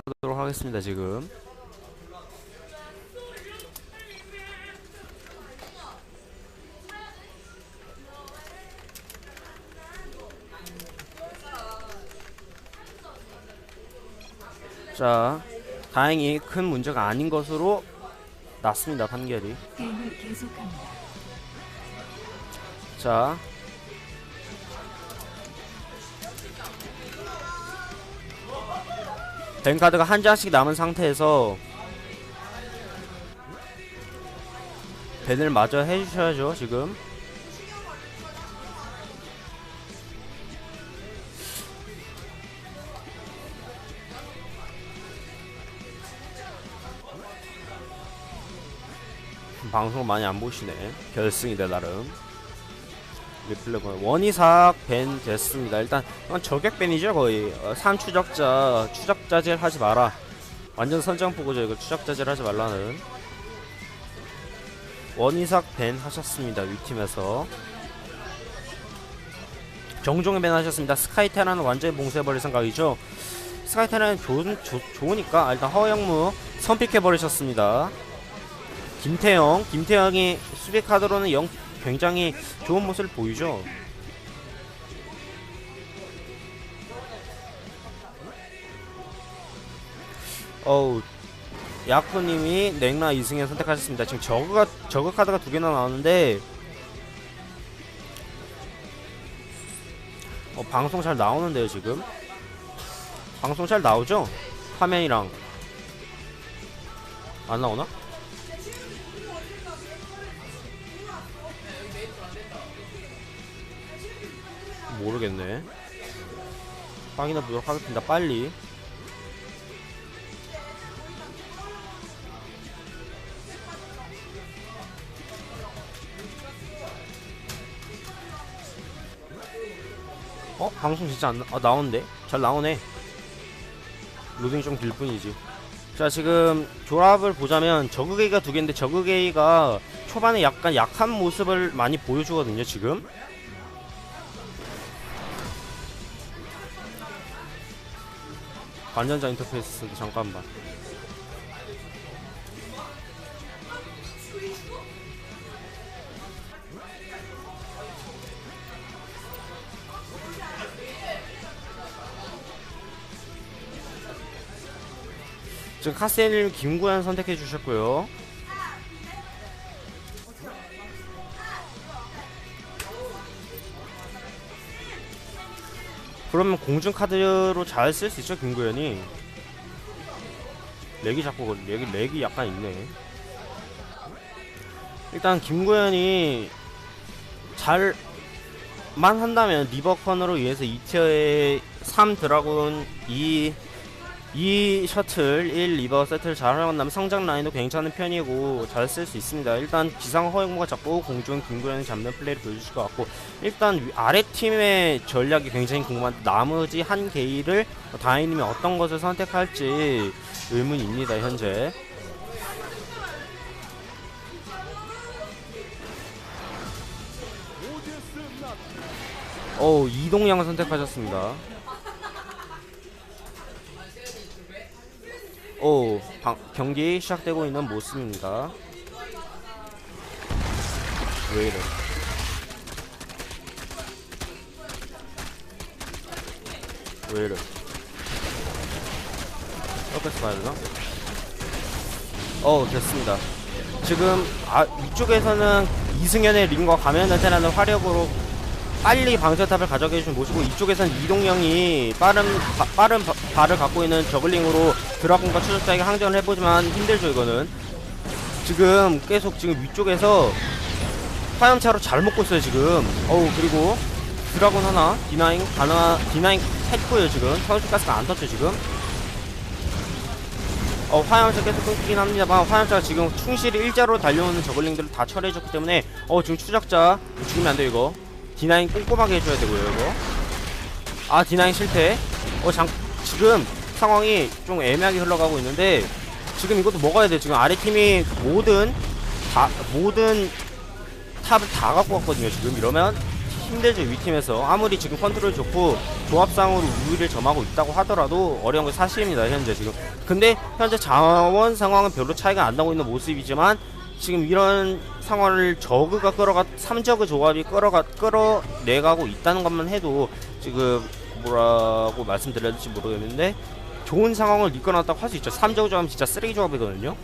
가도록 하겠습니다 지금 자 다행히 큰 문제가 아닌 것으로 났습니다 판결이. 자 뱅카드가 한 장씩 남은 상태에서 벤을 마저 해주셔야죠 지금. 방송 많이 안 보시네. 결승이다 나름 리플레건 원이삭 밴 됐습니다. 일단 이건 저격 밴이죠 거의 어, 3 추적자 추적자질 하지 마라. 완전 선정포고죠 이거 추적자질 하지 말라는 원이삭 밴 하셨습니다 위팀에서 정종의 밴 하셨습니다. 스카이테라는 완전히 봉쇄해버릴 생각이죠. 스카이테라는 좋으니까 일단 허영무 선픽해버리셨습니다. 김태형, 김태형이 수비 카드로는 영, 굉장히 좋은 모습을 보이죠. 어우 야쿠님이 넥라 2승에 선택하셨습니다. 지금 저그가 저그 카드가 두 개나 나오는데 어, 방송 잘 나오는데요 지금 방송 잘 나오죠? 화면이랑 안 나오나? 모르겠네. 확인해 보도록 하겠습니다. 빨리. 어? 방송 진짜 안 나, 아, 나오는데? 잘 나오네. 로딩 좀길 뿐이지. 자, 지금 조합을 보자면 저그게이가 두 개인데 저그게이가 초반에 약간 약한 모습을 많이 보여주거든요, 지금. 관전자 인터페이스 잠깐만 지금 카세일 김구현 선택해 주셨고요 그러면 공중 카드로 잘 쓸 수 있죠 김구현이? 렉이 자꾸 걸- 렉이 렉이 약간 있네. 일단 김구현이 잘만 한다면 리버컨으로 위해서 2티어의 3 드라군 2 이 셔틀 1 리버 세트를 잘 활용한다면 성장 라인도 괜찮은 편이고 잘 쓸 수 있습니다. 일단 기상 허용무가 잡고 공중 김구현이 잡는 플레이를 보여주실 것 같고 일단 위- 아래 팀의 전략이 굉장히 궁금한데 나머지 한 개이를 다이님이 어떤 것을 선택할지 의문입니다 현재. 오 이동양을 선택하셨습니다. 오 방, 경기 시작되고 있는 모습입니다. 왜 이래? 왜 이래? 이렇게 가야 되나? 어 됐습니다. 지금 아 위쪽에서는 이승현의 링과 가면한테라는 화력으로 빨리 방세탑을 가져가 주신 모시고 이쪽에서는 이동영이 빠른 바, 빠른 바, 발을 갖고 있는 저글링으로 드라군과 추적자에게 항전을 해보지만 힘들죠 이거는. 지금 계속 지금 위쪽에서 화염차로 잘 먹고 있어요 지금. 어우 그리고 드라군 하나 디나잉 하나 디나잉 했고요 지금. 서울시 가스가 안 떴죠 지금. 어 화염차 계속 끊기긴 합니다만 화염차가 지금 충실히 일자로 달려오는 저글링들을 다 처리해줬기 때문에 어 지금 추적자 죽이면 안 돼요 이거. 디나인 꼼꼼하게 해줘야 되고요 이거. 아 디나인 실패. 어 장, 지금 상황이 좀 애매하게 흘러가고 있는데 지금 이것도 먹어야 돼 지금 아래 팀이 모든 다 모든 탑을 다 갖고 왔거든요 지금. 이러면 힘들죠 위팀에서. 아무리 지금 컨트롤 좋고 조합상으로 우위를 점하고 있다고 하더라도 어려운 건 사실입니다 현재 지금. 근데 현재 자원 상황은 별로 차이가 안 나고 있는 모습이지만 지금 이런 상황을 저그가 끌어가 삼저그 조합이 끌어가 끌어내가고 있다는 것만 해도 지금 뭐라고 말씀드려야 될지 모르겠는데 좋은 상황을 이끌어놨다고 할 수 있죠. 삼저그 조합은 진짜 쓰레기 조합이거든요.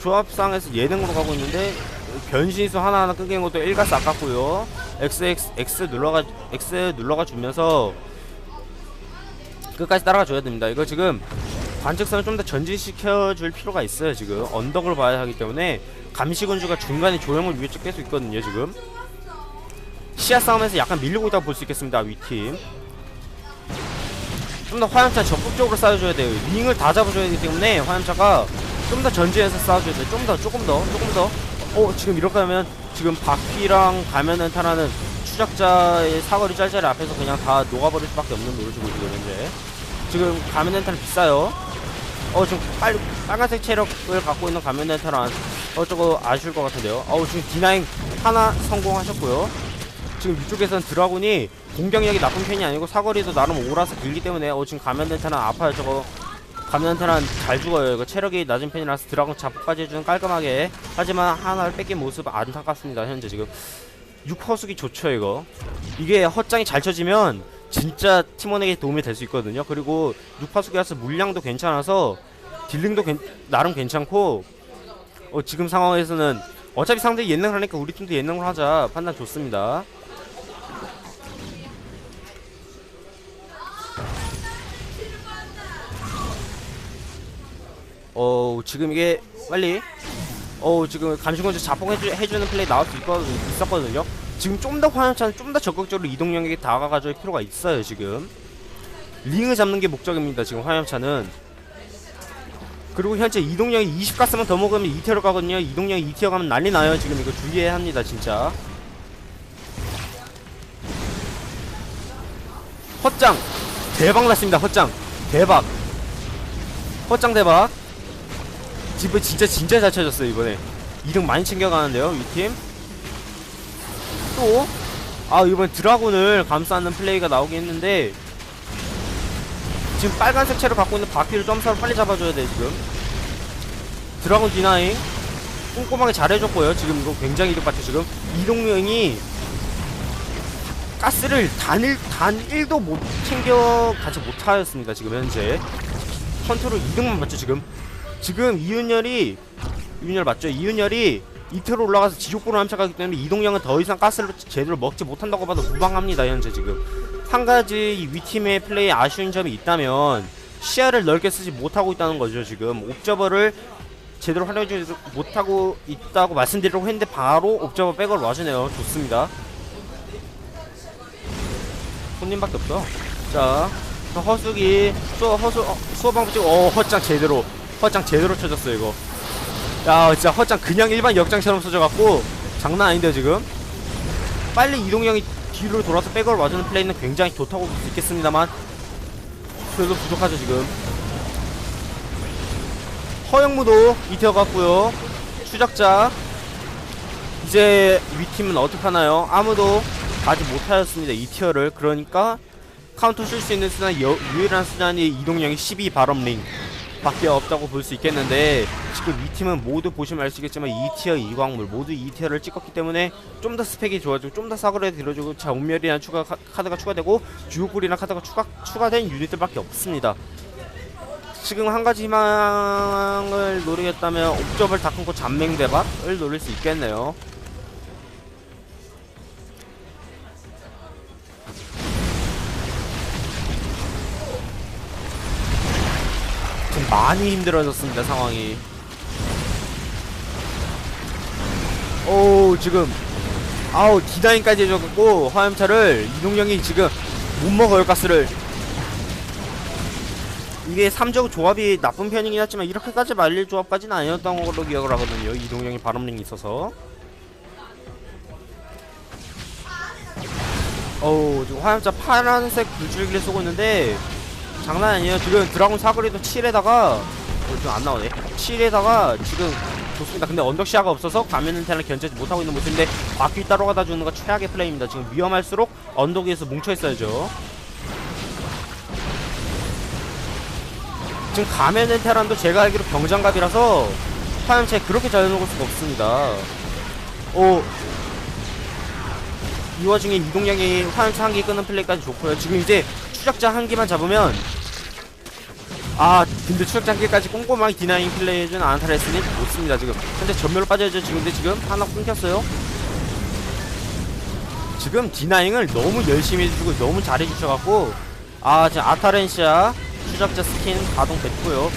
조합상에서 예능으로 가고 있는데 변신수 하나하나 끊기는 것도 1가스 아깝고요. XX X 눌러가 X 눌러가 주면서 끝까지 따라가 줘야 됩니다. 이거 지금 관측선을 좀 더 전진시켜 줄 필요가 있어요 지금. 언덕을 봐야 하기 때문에 감시군주가 중간에 조형을 위에 깰수 있거든요 지금. 시야 싸움에서 약간 밀리고 있다고 볼 수 있겠습니다 위팀 좀 더 화염차 적극적으로 싸워줘야 돼요. 링을 다 잡아줘야 되기 때문에 화염차가 좀 더 전진해서 싸워줘야 돼요. 좀 더 조금 더 조금 더. 어 지금 이렇게 하면 지금 바퀴랑 가면은 타라는 추적자의 사거리 짤짤이 앞에서 그냥 다 녹아버릴 수밖에 없는 노릇이고 지금 현재. 지금 가면 렌탈 비싸요. 어 지금 빨리 빨간색 체력을 갖고 있는 가면 렌탈은 어 저거 아쉬울 것 같은데요. 어우 지금 D9 하나 성공하셨고요 지금 위쪽에서는 드라군이 공격력이 나쁜 편이 아니고 사거리도 나름 오라서 길기 때문에 어 지금 렌탈은 아파요 저거. 렌탈은 잘 죽어요. 이거 체력이 낮은 편이라서 드라군 잡까지 해주는 깔끔하게. 하지만 하나를 뺏긴 모습 안타깝습니다 현재 지금. 6허수기 좋죠 이거. 이게 헛장이 잘 쳐지면 진짜 팀원에게 도움이 될 수 있거든요. 그리고 6파수기라서 물량도 괜찮아서 딜링도 괜- 나름 괜찮고 어, 지금 상황에서는 어차피 상대 예능을 하니까 우리 팀도 예능을 하자. 판단 좋습니다 어 지금 이게 빨리. 어 지금 감시군주 자폭해주, 해주는 플레이 나올 수 있거, 있었거든요. 지금 좀 더 화염차는 좀 더 적극적으로 이동력에게 다가가줄 필요가 있어요 지금. 링을 잡는 게 목적입니다 지금 화염차는. 그리고 현재 이동력이 20가스만 더 먹으면 2티어로 가거든요. 이동력이 2티어 가면 난리 나요 지금 이거 주의해야 합니다 진짜. 헛장. 대박 났습니다 헛장. 대박. 헛장 대박 집을 진짜 진짜 잘 찾았어요 이번에. 2등 많이 챙겨가는데요 위팀. 또? 아 이번 드라군을 감싸는 플레이가 나오긴 했는데 지금 빨간색 채를 갖고 있는 바퀴를 점사로 빨리 잡아줘야 돼 지금. 드라군 D9. 꼼꼼하게 잘해줬고요 지금 이거 굉장히 이득 봤죠 지금. 이동명이 가스를 단일 단 1도 못 챙겨 가지 못하였습니다 지금 현재. 컨트롤 2등만 봤죠 지금 지금 이윤열이 이윤열 맞죠? 이윤열이 이태로 올라가서 지옥보로 함착하기 때문에 이동량은 더 이상 가스를 제대로 먹지 못한다고 봐도 무방합니다 현재 지금. 한 가지 이 위팀의 플레이에 아쉬운 점이 있다면 시야를 넓게 쓰지 못하고 있다는 거죠 지금. 옵저버를 제대로 활용하지 못하고 있다고 말씀드리려고 했는데 바로 옵저버 백을 와주네요. 좋습니다. 손님밖에 없어. 자저 허수기 수 허수 어, 수호방 붙이고 어 헛장 제대로 헛장 제대로 쳐졌어 이거. 야 진짜 헛장 그냥 일반 역장처럼 써져갖고 장난 아닌데요 지금. 빨리 이동형이 뒤로 돌아서 백을 와주는 플레이는 굉장히 좋다고 볼 수 있겠습니다만. 그래도 부족하죠 지금. 허영무도 이태어 같고요. 추적자. 이제 위팀은 어떻게 하나요? 아무도 가지 못하였습니다 이 티어를. 그러니까 카운터 쓸 수 있는 수단 여, 유일한 수단이 이동량이 12 발업링 밖에 없다고 볼 수 있겠는데 지금 이 팀은 모두 보시면 아시겠지만 2티어 이광물 모두 2티어를 찍었기 때문에 좀 더 스펙이 좋아지고 좀더 사거리에 들어주고 자 운멸이라는 추가 카, 카드가 추가되고 주요불이나 카드가 추가, 추가된 유닛들밖에 없습니다. 지금 한 가지 희망을 노리겠다면 옵저벌 다 끊고 잔맹대박을 노릴 수 있겠네요 많이 힘들어졌습니다 상황이. 오 지금. 아우 D9까지 해줘갖고 화염차를 이동령이 지금 못 먹어요 가스를. 이게 3적 조합이 나쁜 편이긴 하지만 이렇게까지 말릴 조합까지는 아니었던 걸로 기억을 하거든요 이동령이 발음링이 있어서. 어우 지금 화염차 파란색 불줄기를 쏘고 있는데 장난 아니에요. 지금 드라곤 사거리도 7에다가 어, 좀안 나오네. 7에다가 지금 좋습니다. 근데 언덕 시야가 없어서 가면은 테를 견제지 못하고 있는 모습인데 바퀴 따로 가다 주는 거 최악의 플레이입니다. 지금 위험할수록 언덕 위에서 뭉쳐 있어야죠. 지금 가면은 테란도 제가 알기로 병장갑이라서 화염체 그렇게 잘 녹을 수가 없습니다. 오. 이 와중에 이동량이 화염차 한개 끄는 플레이까지 좋고요. 지금 이제 추적자 한 개만 잡으면 아 근데 추적자 한 개까지 꼼꼼하게 디나잉 플레이해준 안타레스는 못습니다 지금. 현재 전멸로 빠져야죠 지금 근데 지금. 하나 끊겼어요. 지금 디나잉을 너무 열심히 해주고 너무 잘해주셔갖고 아 지금 아타렌시아 추적자 스킨 가동됐고요.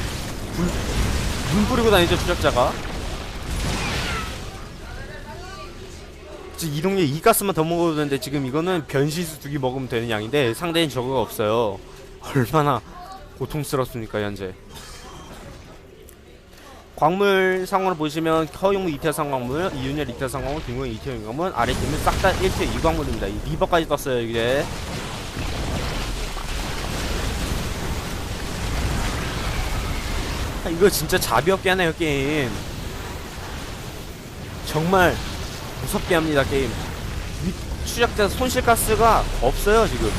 불, 눈 뿌리고 다니죠 추적자가 이동력 이가스만 더 먹어도 되는데 지금 이거는 변시수 두 개 먹으면 되는 양인데 상대엔 저거가 없어요 얼마나 고통스럽습니까 현재 광물 상황을 보시면 허용무 이태상 광물, 이윤열 이태상 광물, 김구영 이태영 광물, 아래 팀은 싹 다 1태 2광물입니다. 이 리버까지 떴어요 이게. 아, 이거 진짜 자비 없게 하네요 게임. 정말 무섭게 합니다 게임. 위- 추적자 손실가스가 없어요 지금.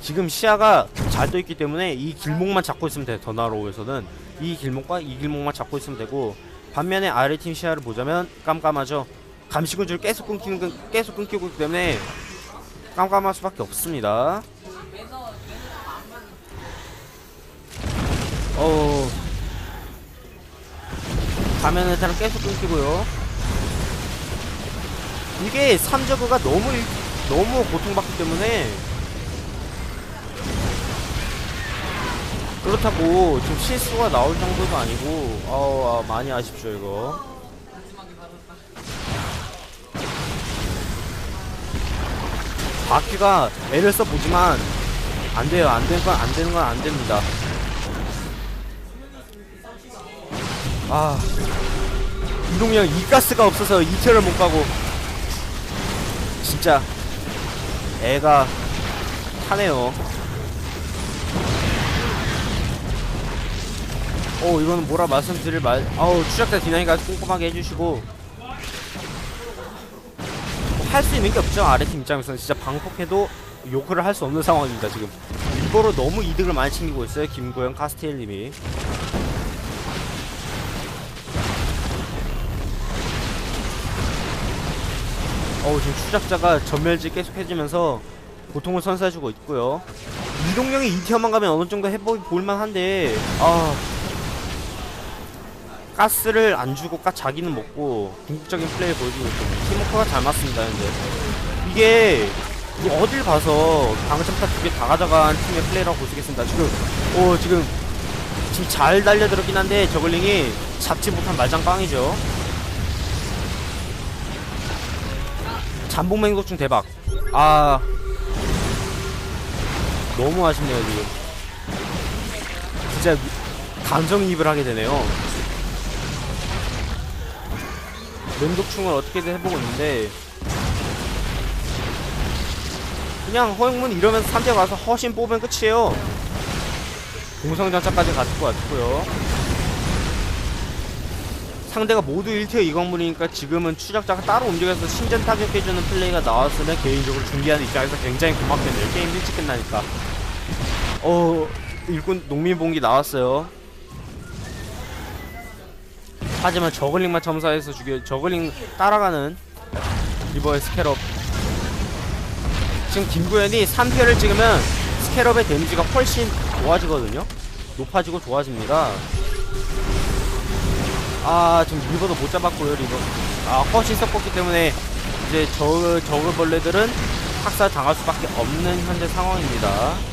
지금 시야가 잘 떠 있기 때문에 이 길목만 잡고 있으면 돼 더나로우에서는 이 길목과 이 길목만 잡고 있으면 되고 반면에 아래팀 시야를 보자면 깜깜하죠 감시군주를 계속 끊기는 건- 계속 끊기고 있기 때문에 깜깜할 수밖에 없습니다 어 가면은 일단 계속 끊기고요. 이게 3저그가 너무 일- 너무 고통받기 때문에 그렇다고 좀 실수가 나올 정도도 아니고 아우 아, 많이 아쉽죠 이거. 바퀴가 애를 써보지만 안 돼요. 안 되는 건 안 되는 건 안 됩니다. 아 이동량 이가스가 없어서 이태를 못 가고. 진짜. 애가 타네요. 어 이거는 뭐라 말씀드릴 말 아우 추적자 디나이까지 꼼꼼하게 해주시고. 뭐 할수 있는 게 없죠 아래팀 입장에서는. 진짜 방폭해도 요크를 할 수 없는 상황입니다 지금. 일부러 너무 이득을 많이 챙기고 있어요 김고영 카스테일님이 어우 지금 추적자가 전멸지 계속 해주면서 고통을 선사해주고 있고요. 이동력이 2티어만 가면 어느 정도 해보기 볼만한데 아. 가스를 안 주고 까 자기는 먹고 궁극적인 플레이 보여주고 있고 팀워크가 잘 맞습니다 현재. 이게 이 어딜 가서 방점타 두 개 다 가져간 팀의 플레이라고 있겠습니다. 지금 오 지금 지금 잘 달려들었긴 한데 저글링이 잡지 못한 말짱빵이죠 잠복 맹독충 대박. 아. 너무 아쉽네요 지금. 진짜 감정이입을 하게 되네요. 맹독충을 어떻게든 해보고 있는데. 그냥 허용문 이러면서 3대 가서 허신 뽑으면 끝이에요. 공성전차까지 갖고 왔고요 상대가 모두 1티어 이광물이니까 지금은 추적자가 따로 움직여서 신전 타격해주는 플레이가 나왔으면 개인적으로 준비하는 입장에서 굉장히 고맙겠네요. 게임 일찍 끝나니까. 어 일꾼 농민봉기 나왔어요. 하지만 저글링만 점사해서 죽여 저글링 따라가는 리버의 스캐럽. 지금 김구현이 3패를 찍으면 스캐럽의 데미지가 훨씬 좋아지거든요. 높아지고 좋아집니다 아 지금 리버도 못 잡았고요 리버 아 훨씬 섞었기 때문에 이제 저 저글벌레들은 학살 당할 수밖에 없는 현재 상황입니다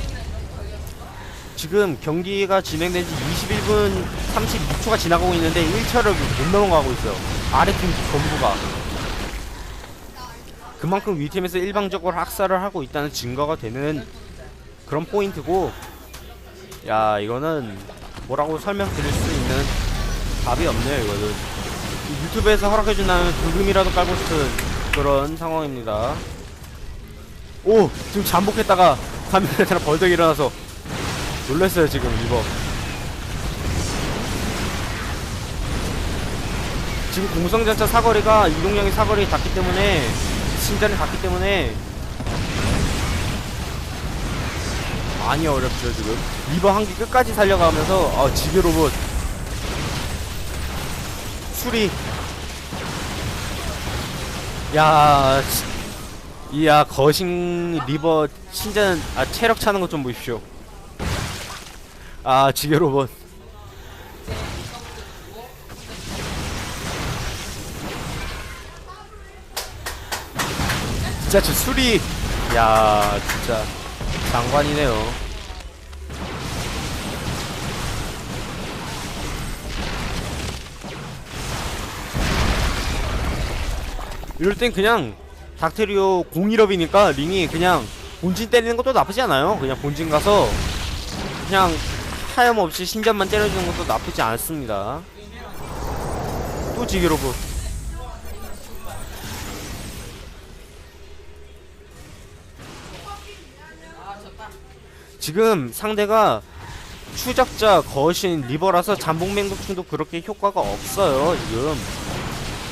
지금 경기가 진행된 지 21분 32초가 지나가고 있는데 1차를 못 넘어가고 있어요. 아래팀 전부가. 그만큼 위팀에서 일방적으로 학살을 하고 있다는 증거가 되는 그런 포인트고, 야, 이거는 뭐라고 설명드릴 수 있는 답이 없네요 이거는. 유튜브에서 허락해준다면 불금이라도 깔고 싶은 그런 상황입니다. 오! 지금 잠복했다가 카메라처럼 벌떡 일어나서 놀랬어요 지금 이거. 지금 공성전차 사거리가 이동량의 사거리 닿기 때문에 신전이 닿기 때문에 많이 어렵죠 지금. 리버 한기 끝까지 살려가면서 아 지게 로봇. 수리 야 치- 이야 거신 리버 신전 아 체력 차는 것 좀 보십시오. 아 지게 로봇. 진짜 저 수리 야 진짜 장관이네요 이럴 땐 그냥 닥테리오 01업이니까 링이 그냥 본진 때리는 것도 나쁘지 않아요. 그냥 본진 가서 그냥 하염없이 신전만 때려주는 것도 나쁘지 않습니다. 또 지게로브 지금 상대가 추적자, 거신, 리버라서 잠복맹독충도 그렇게 효과가 없어요 지금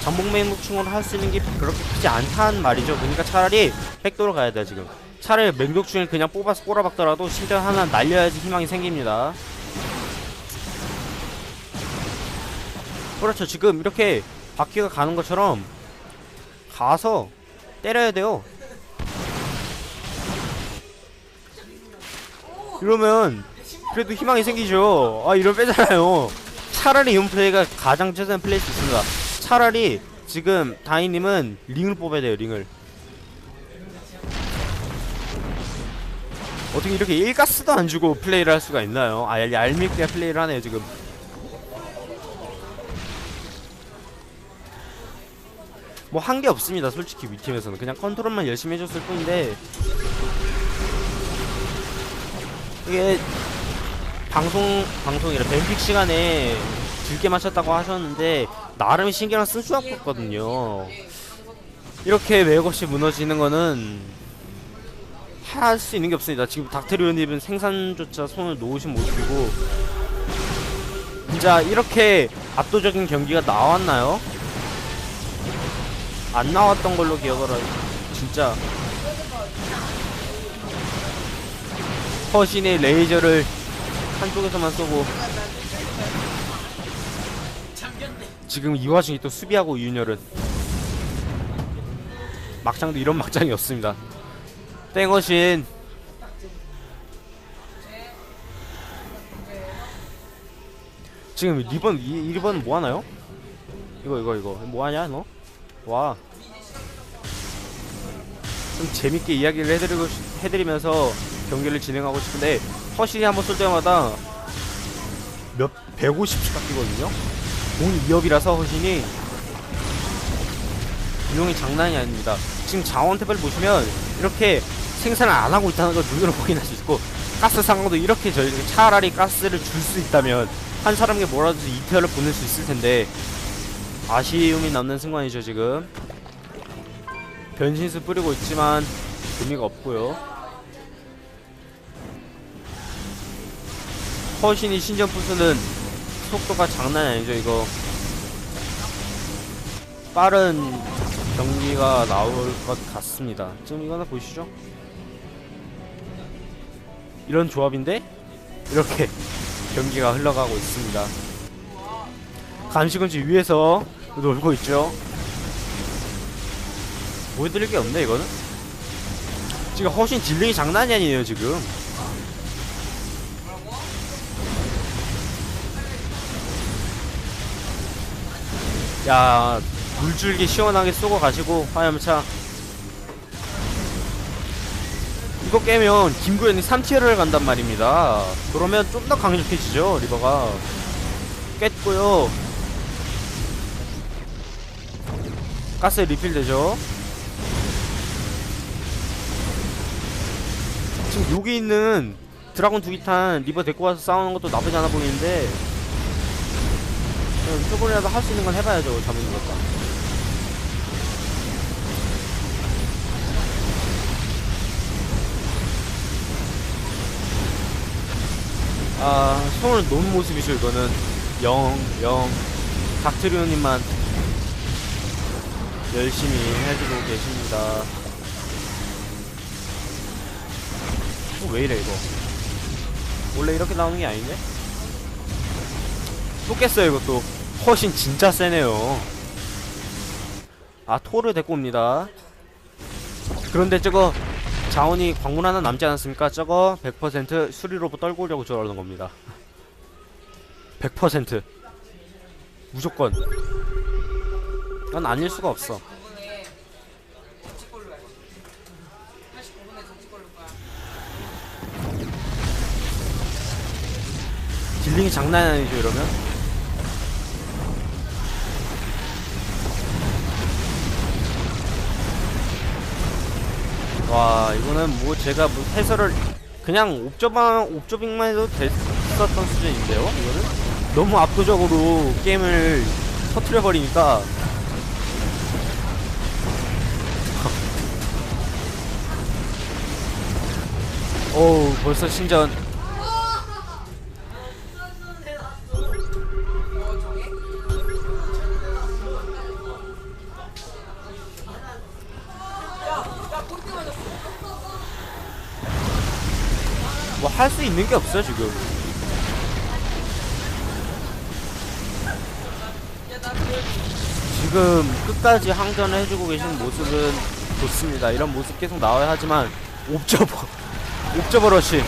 잠복맹독충으로 할 수 있는 게 그렇게 크지 않다는 말이죠 그러니까 차라리 백도로 가야 돼 지금 차라리 맹독충을 그냥 뽑아서 꼬라박더라도 심지어 하나 날려야지 희망이 생깁니다 그렇죠 지금 이렇게 바퀴가 가는 것처럼 가서 때려야 돼요 이러면 그래도 희망이 생기죠. 아 이런 빼잖아요. 차라리 이런 플레이가 가장 최선의 플레이일 수 있습니다. 차라리 지금 다이님은 링을 뽑아야 돼요. 링을. 어떻게 이렇게 일가스도 안 주고 플레이를 할 수가 있나요? 아 얄밉게 플레이를 하네요 지금. 뭐 한 게 없습니다. 솔직히 위 팀에서는 그냥 컨트롤만 열심히 해줬을 뿐인데 이게 방송 방송이라 뱀픽 시간에 길게 마쳤다고 하셨는데 나름 신경을 쓴 수밖에 없거든요. 이렇게 맥없이 무너지는 거는 할 수 있는 게 없습니다. 지금 닥테리온님은 생산조차 손을 놓으신 모습이고 진짜 이렇게 압도적인 경기가 나왔나요? 안 나왔던 걸로 기억을 하고 진짜 허신의 레이저를 한쪽에서만 쏘고 지금 이 와중에 또 수비하고 이윤열은 막장도 이런 막장이 없습니다 땡허신 지금 리번 이, 1번 뭐하나요? 이거 이거 이거 뭐하냐 너? 와 좀 재밌게 이야기를 해드리고 싶- 해드리면서 경기를 진행하고 싶은데 허신이 한번 쏠 때마다 몇 150씩 깎이거든요. 공이 2업이라서 허신이 비용이 장난이 아닙니다. 지금 자원 탭을 보시면 이렇게 생산을 안 하고 있다는 걸 눈으로 확인할 수 있고 가스 상황도 이렇게 저희 차라리 가스를 줄 수 있다면 한 사람에게 뭐라든지 이태어를 보낼 수 있을 텐데 아쉬움이 남는 순간이죠 지금 변신수 뿌리고 있지만 의미가 없고요. 허신이 신전 부수는 속도가 장난이 아니죠 이거. 빠른 경기가 나올 것 같습니다. 지금 이거 하나 보시죠? 이런 조합인데 이렇게 경기가 흘러가고 있습니다. 감시군지 위에서 놀고 있죠. 보여드릴 게 없네 이거는. 지금 허신 딜링이 장난이 아니에요 지금 야 물줄기 시원하게 쏘고 가시고 화염차. 이거 깨면 김구현이 3티어를 간단 말입니다. 그러면 좀 더 강력해지죠 리버가. 깼고요. 가스 리필 되죠. 지금 여기 있는 드라곤 두기탄 리버 데리고 와서 싸우는 것도 나쁘지 않아 보이는데 음, 조금이라도 할 수 있는 건 해봐야죠 잡는 것과 아 손을 놓은 모습이죠 이거는 0 0 닥트리오님만 열심히 해주고 계십니다. 어, 왜 이래 이거? 원래 이렇게 나오는 게 아닌데? 또 깼어요 이것도. 훨씬 진짜 세네요. 아 토를 데리고 옵니다. 그런데 저거 자원이 광물 하나 남지 않았습니까? 저거 100% 수리로봇 떨고 오려고 저러는 겁니다. 100% 무조건 난 아닐 수가 없어 딜링이 장난 아니죠 이러면 와 이거는 뭐 제가 뭐 해설을 그냥 옵저방 옵저빙만 해도 됐었던 수준인데요 이거는? 너무 압도적으로 게임을 터트려 버리니까. 어우 벌써 신전 할 수 있는 게 없어 지금. 지금 끝까지 항전을 해주고 계신 모습은 좋습니다. 이런 모습 계속 나와야 하지만 옵저버 옵저버 러시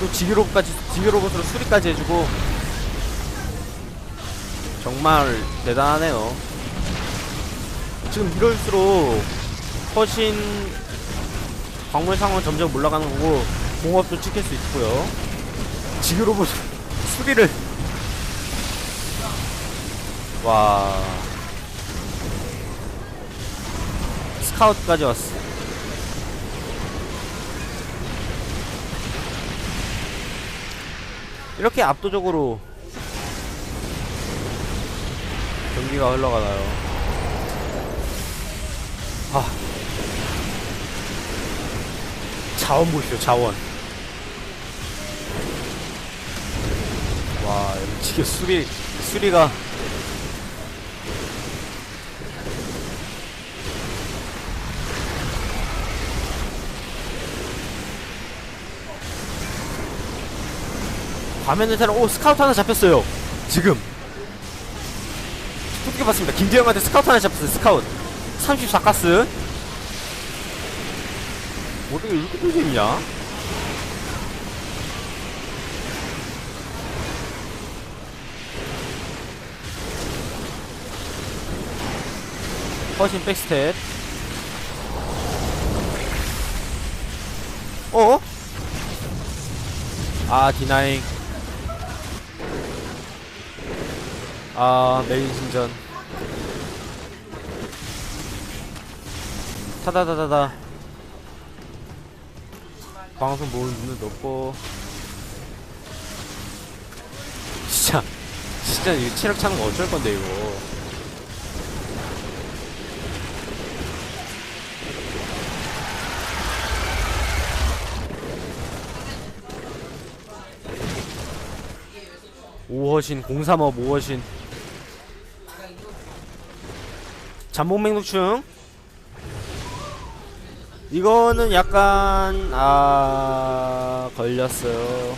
또 지기로까지 지기로봇으로 수리까지 해주고. 정말 대단하네요. 지금 이럴수록 훨씬 광물 상황 점점 올라가는 거고 공업도 찍힐 수 있고요. 지기로봇 수리를. 와. 스카우트까지 왔어. 이렇게 압도적으로 경기가 흘러가나요? 아 자원 보시오 자원. 와 여기 지금 수리 수리가. 화면을 타는 오 스카우트 하나 잡혔어요. 지금. 어떻게 봤습니다. 김대영한테 스카우트 하나 잡혔어요 스카우트. 34가스 어떻게 이렇게 또 재밌냐? 허신 백스텝. 어? 아 디나잉. 아 메인 신전. 타다다다다 방송 모을 눈을 넣고 진짜 진짜 이거 체력 차는 거 어쩔 건데 이거. 오허신 035 오허신. 잠복맹독충 이거는 약간 아 걸렸어요.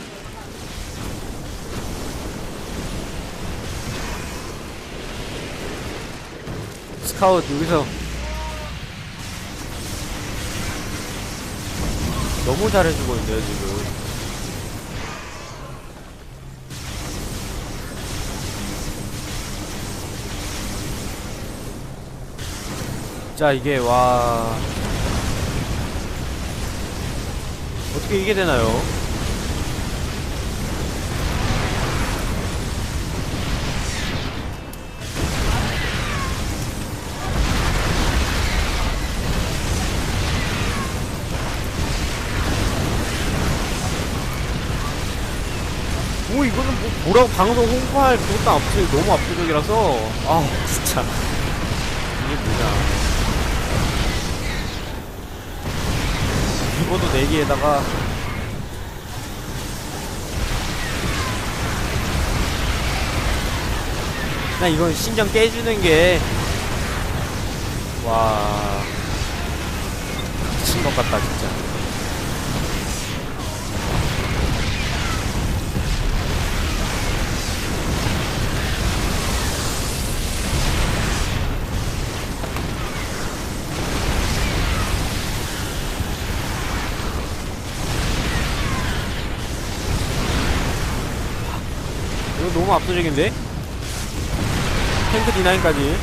스카우트 여기서. 너무 잘해주고 있네요 지금. 자 이게 와 어떻게 이게 되나요? 뭐 이거는 뭐 뭐라고 방송 홍보할 그것도 없지 너무 압도적이라서. 아 진짜. 이게 뭐냐 키보드 4개에다가 나 이건 신경 깨주는 게, 와. 미친 것 같다, 진짜. 너무 압도적인데? 탱크 D9까지.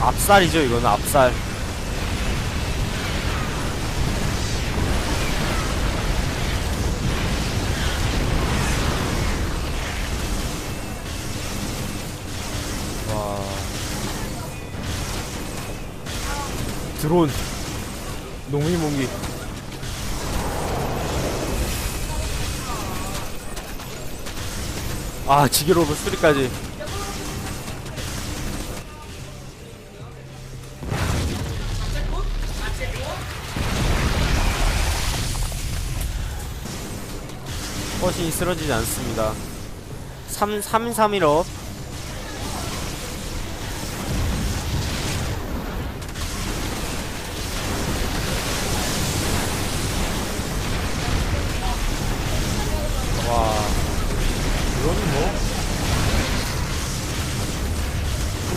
압살이죠, 이거는 압살. 드론. 농기몽기. 아, 지게로브 수리까지. 컷이 쓰러지지 않습니다. 3, 3, 3, 1업.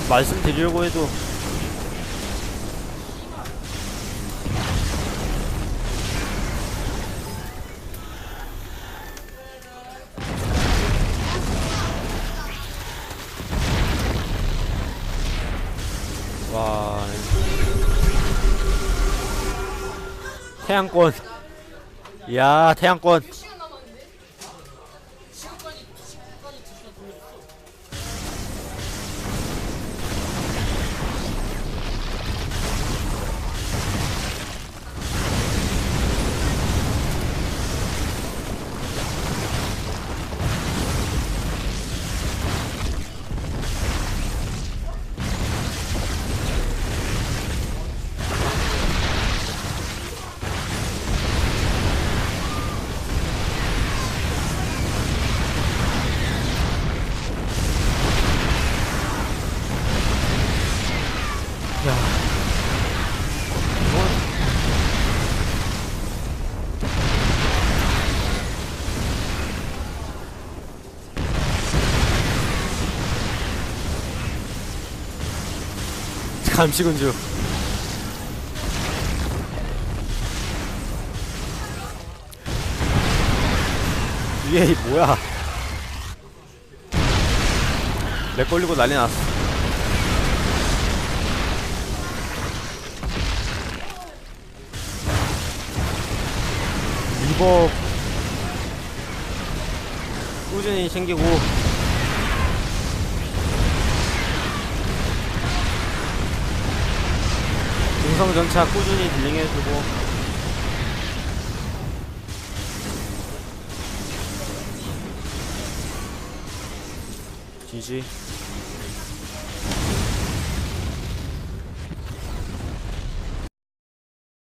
말씀드리려고 해도. 와. 태양권. 이야, 태양권. 감시군주. 이게 이 뭐야? 렉 걸리고 난리 났어. 리버 꾸준히 챙기고 중성전차 꾸준히 딜링해주고. 지지